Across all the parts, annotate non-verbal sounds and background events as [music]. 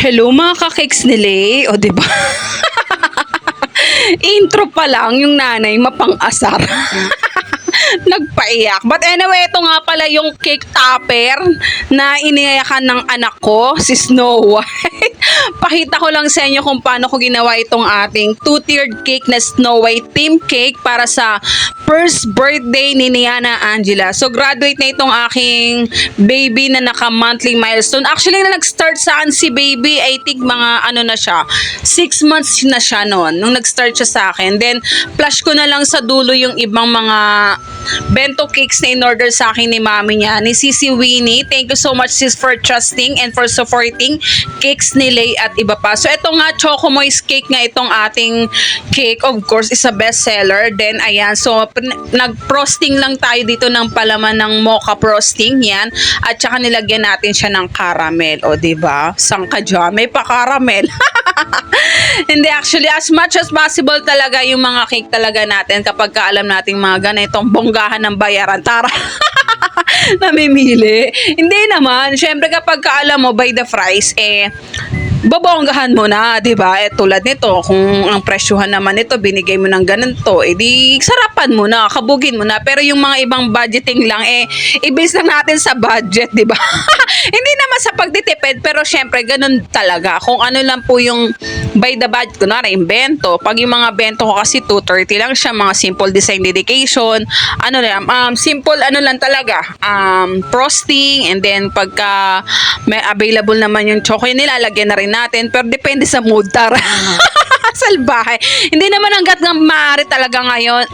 Hello mga ka-cakes ni Lay. O, di ba? [laughs] Intro pa lang yung nanay mapang-asar. [laughs] Nagpaiyak. But anyway, ito nga pala yung cake topper na iniyakan ng anak ko, si Snow White. [laughs] Pakita ko lang sa inyo kung paano ko ginawa itong ating two-tiered cake na Snow White team cake para sa first birthday ni Niana Angela. So, graduate na itong aking baby na naka-monthly milestone. Actually, na nag-start saan si baby, I think mga ano na siya, six months na siya noon, nung nag-start siya sa akin. Then, flash ko na lang sa dulo yung ibang mga bento cakes na in-order sa akin ni mami niya, ni Sisi Winnie. Thank you so much sis for trusting and for supporting cakes ni Lay at iba pa. So, ito nga, Choco Moist cake nga itong ating cake. Of course, is a bestseller. Then, ayan. So, nag-frosting lang tayo dito ng palaman ng mocha frosting. Yan. At saka nilagyan natin siya ng caramel. O, di ba? Sang ka dyan. May pa-caramel. [laughs] Hindi, actually, as much as possible talaga yung mga cake talaga natin kapag ka alam nating mga ganitong bonggahan ng bayaran. Tara! [laughs] namimili. Hindi naman. Siyempre kapag ka alam mo by the price, eh, babonggahan mo na, 'di ba? Eh tulad nito, kung ang presyuhan naman nito binigay mo ng ganito, eh di sarapan mo na, kabugin mo na. Pero yung mga ibang budgeting lang eh i-base lang natin sa budget, 'di ba? [laughs] Hindi naman sa pagtitipid, pero syempre ganun talaga. Kung ano lang po yung by the budget, kunwari yung bento. Pag yung mga bento ko kasi 230 lang siya, mga simple design dedication, ano lang, um, simple ano lang talaga, um, frosting, and then pagka may available naman yung chocolate, nilalagyan na rin natin. Pero depende sa mood, tara. [laughs] Salbahe. Hindi naman hanggat nga maaari talaga ngayon.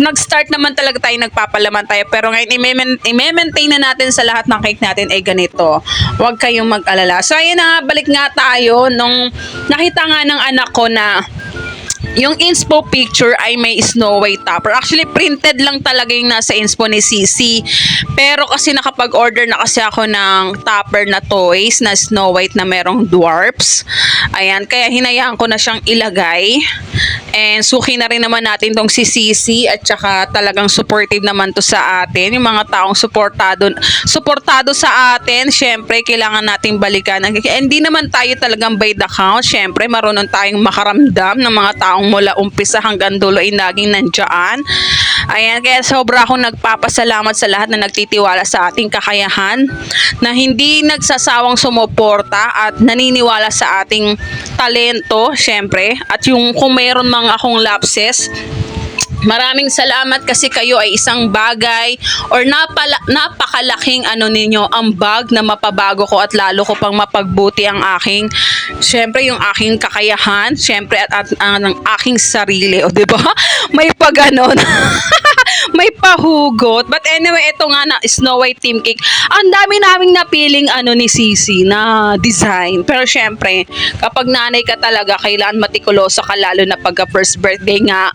Nag-start naman talaga tayo, nagpapalaman tayo. Pero ngayon, i-main- i-maintain na natin sa lahat ng cake natin ay ganito. Huwag kayong mag-alala. So, ayun na nga, balik nga tayo. Nung nakita nga ng anak ko na yung inspo picture ay may Snow White topper. Actually, printed lang talaga yung nasa inspo ni Sisi. Pero kasi nakapag-order na kasi ako ng topper na toys na Snow White na merong dwarfs. Ayan, kaya hinayaan ko na siyang ilagay. And suki na rin naman natin tong si Sisi at saka talagang supportive naman to sa atin. Yung mga taong suportado, suportado sa atin, syempre kailangan nating balikan. And hindi naman tayo talagang by the count. Syempre, marunong tayong makaramdam ng mga taong mula umpisa hanggang dulo ay naging nandyan. Ayan, kaya sobra akong nagpapasalamat sa lahat na nagtitiwala sa ating kakayahan, na hindi nagsasawang sumuporta at naniniwala sa ating talento, syempre. At yung kung mayroon mga akong lapses, Maraming salamat kasi kayo ay isang bagay or napala, napakalaking ano ninyo ambag na mapabago ko at lalo ko pang mapagbuti ang aking syempre yung aking kakayahan, syempre at, at ang ang aking sarili, o di ba? [laughs] May paganon. May pahugot. But anyway, ito nga na Snow White Team Cake. Ang dami naming napiling ano ni Sisi na design. Pero syempre, kapag nanay ka talaga, kailangan matikuloso ka lalo na pagka first birthday nga.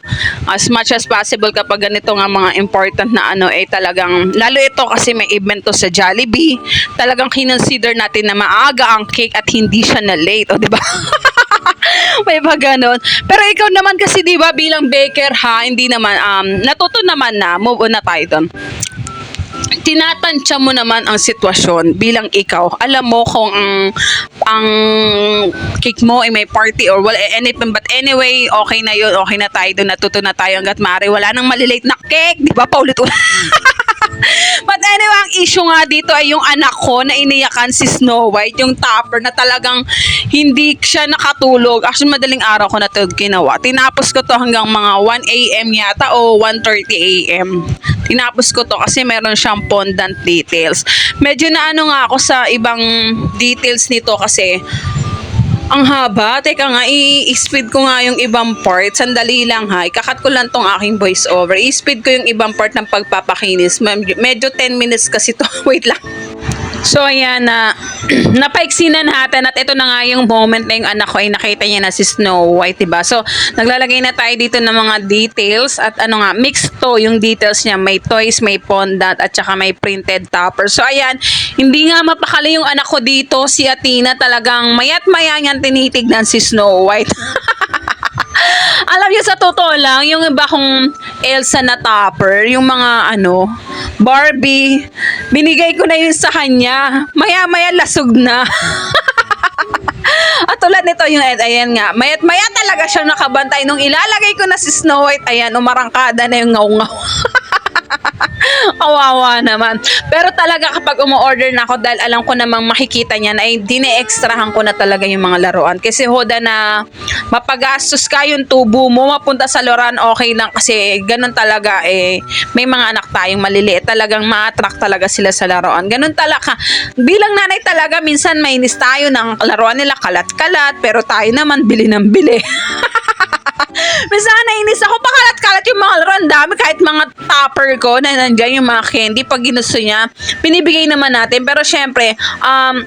As much as possible kapag ganito nga mga important na ano eh talagang, lalo ito kasi may event to sa Jollibee. Talagang kinonsider natin na maaga ang cake at hindi siya na late. O, di ba? [laughs] [laughs] may pa ganon. Pero ikaw naman kasi 'di ba bilang baker ha, hindi naman um natuto naman na move on na tayo doon. Tinatansya mo naman ang sitwasyon bilang ikaw. Alam mo kung ang ang cake mo ay may party or wala anything but anyway, okay na 'yun. Okay na tayo doon. Natuto na tayo hangga't maaari. Wala nang malilate na cake, 'di ba? Paulit-ulit. [laughs] But anyway, ang issue nga dito ay yung anak ko na iniyakan si Snow White, yung topper na talagang hindi siya nakatulog. Actually, madaling araw ko na ito ginawa. Tinapos ko to hanggang mga 1 a.m. yata o 1.30 a.m. Tinapos ko to kasi meron siyang fondant details. Medyo na ano nga ako sa ibang details nito kasi ang haba. Teka nga, i-speed ko nga yung ibang part. Sandali lang ha. Ikakat ko lang tong aking voice over. I-speed ko yung ibang part ng pagpapakinis. Med- Medyo 10 minutes kasi to. [laughs] Wait lang. So ayan na [clears throat] napaiksi na natin at ito na nga yung moment na yung anak ko ay nakita niya na si Snow White, diba? So naglalagay na tayo dito ng mga details at ano nga, mixed to yung details niya. May toys, may fondant at saka may printed topper. So ayan, hindi nga mapakali yung anak ko dito, si Athena talagang mayat maya niyan tinitignan si Snow White. [laughs] Alam niyo sa totoo lang, yung iba kong Elsa na topper, yung mga ano, Barbie, binigay ko na yun sa kanya. Maya-maya lasog na. [laughs] ganito yung Ed, ayan nga, mayat maya talaga siyang nakabantay. Nung ilalagay ko na si Snow White, ayan, umarangkada na yung ngaw-ngaw. [laughs] [laughs] Kawawa naman. Pero talaga kapag umu-order na ako dahil alam ko namang makikita niyan ay dine-extrahan ko na talaga yung mga laruan. Kasi hoda na mapagastos ka yung tubo mo, mapunta sa laruan, okay lang. Kasi ganun talaga eh, may mga anak tayong maliliit. Talagang ma-attract talaga sila sa laruan. Ganun talaga. Bilang nanay talaga, minsan mainis tayo ng laruan nila kalat-kalat. Pero tayo naman, bili ng bili. [laughs] Minsan nainis ako, pakalat-kalat yung mga laro. Ang dami kahit mga topper ko na nandyan yung mga candy. Pag ginusto niya, binibigay naman natin. Pero syempre, um,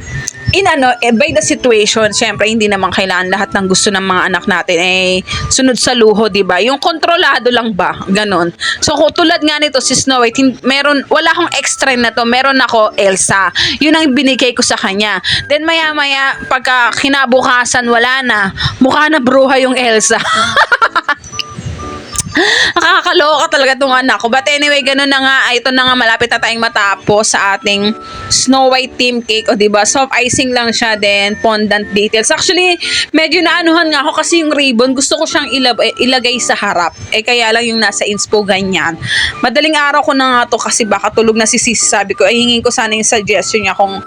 in ano, eh, by the situation, syempre, hindi naman kailangan lahat ng gusto ng mga anak natin eh, sunod sa luho, di ba? Yung kontrolado lang ba? Ganon. So, kung tulad nga nito, si Snow White, hin- meron, wala akong extra na to. Meron ako Elsa. Yun ang binigay ko sa kanya. Then, maya-maya, pagka kinabukasan, wala na. Mukha na bruha yung Elsa. [laughs] Nakakaloka talaga itong anak ko. But anyway, ganun na nga. Ay, Ito na nga, malapit na tayong matapos sa ating Snow White Team Cake. O, diba? Soft icing lang siya din. Fondant details. Actually, medyo naanuhan nga ako kasi yung ribbon, gusto ko siyang eh, ilagay sa harap. Eh, kaya lang yung nasa inspo ganyan. Madaling araw ko na nga to kasi baka tulog na si Sisi. Sabi ko, ay hingin ko sana yung suggestion niya kung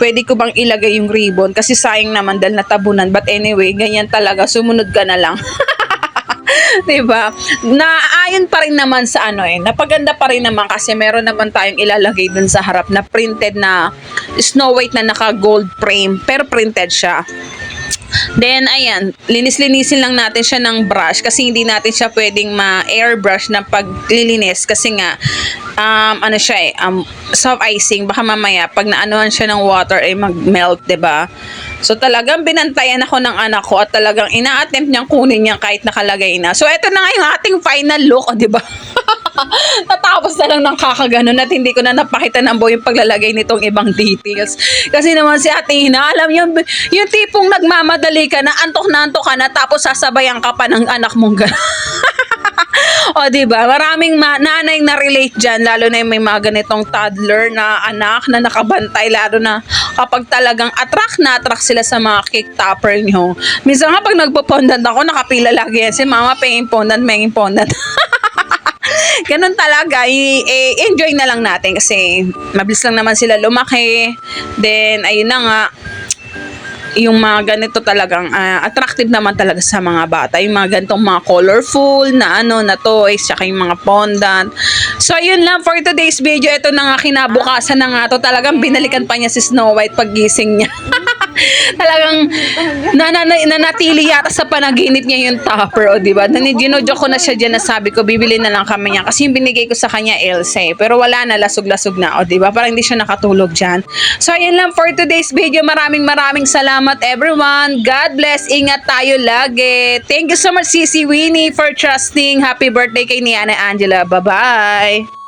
pwede ko bang ilagay yung ribbon. Kasi sayang naman dahil natabunan. But anyway, ganyan talaga. Sumunod ka na lang. [laughs] [laughs] 'di ba? Naayon pa rin naman sa ano eh. Napaganda pa rin naman kasi meron naman tayong ilalagay dun sa harap na printed na Snow White na naka gold frame pero printed siya. Then, ayan, linis-linisin lang natin siya ng brush kasi hindi natin siya pwedeng ma-airbrush na paglilinis kasi nga, um, ano siya eh, um, soft icing, baka mamaya, pag naanuhan siya ng water, ay mag-melt, 'di ba So, talagang binantayan ako ng anak ko at talagang ina-attempt niyang kunin niya kahit nakalagay na. So, eto na nga yung ating final look, oh, 'di ba [laughs] Natapos na lang ng kakaganon at hindi ko na napakita ng buo yung paglalagay nitong ibang details. Kasi naman si Ate Hina, alam yung, yung tipong nagmamadali ka na, antok na antok ka na, tapos sasabayan ka pa ng anak mong gano'n. [laughs] o, di ba? Maraming ma- nanay na relate dyan, lalo na yung may mga ganitong toddler na anak na nakabantay, lalo na kapag talagang attract na attract sila sa mga cake topper nyo. Minsan nga pag nagpo-fondant ako, nakapila lagi yan. Si mama, penging fondant, penging fondant. [laughs] Ganun talaga, i- i- enjoy na lang natin kasi mabilis lang naman sila lumaki. Then, ayun na nga, yung mga ganito talagang ah, attractive naman talaga sa mga bata. Yung mga ganitong mga colorful na ano, na toys, tsaka yung mga fondant. So, yun lang for today's video. Ito na nga kinabukasan na nga to. Talagang binalikan pa niya si Snow White pag gising niya. [laughs] [laughs] talagang nanana, nanatili yata sa panaginip niya yung topper, o diba? Ginodyo ko na siya dyan na sabi ko, bibili na lang kami niya. Kasi yung binigay ko sa kanya, Elsa eh. Pero wala na, lasog-lasog na, o diba? Parang hindi siya nakatulog dyan. So, ayun lang for today's video. Maraming maraming salamat everyone. God bless. Ingat tayo lagi. Thank you so much, Sisi Winnie, for trusting. Happy birthday kay Niana Angela. Bye-bye.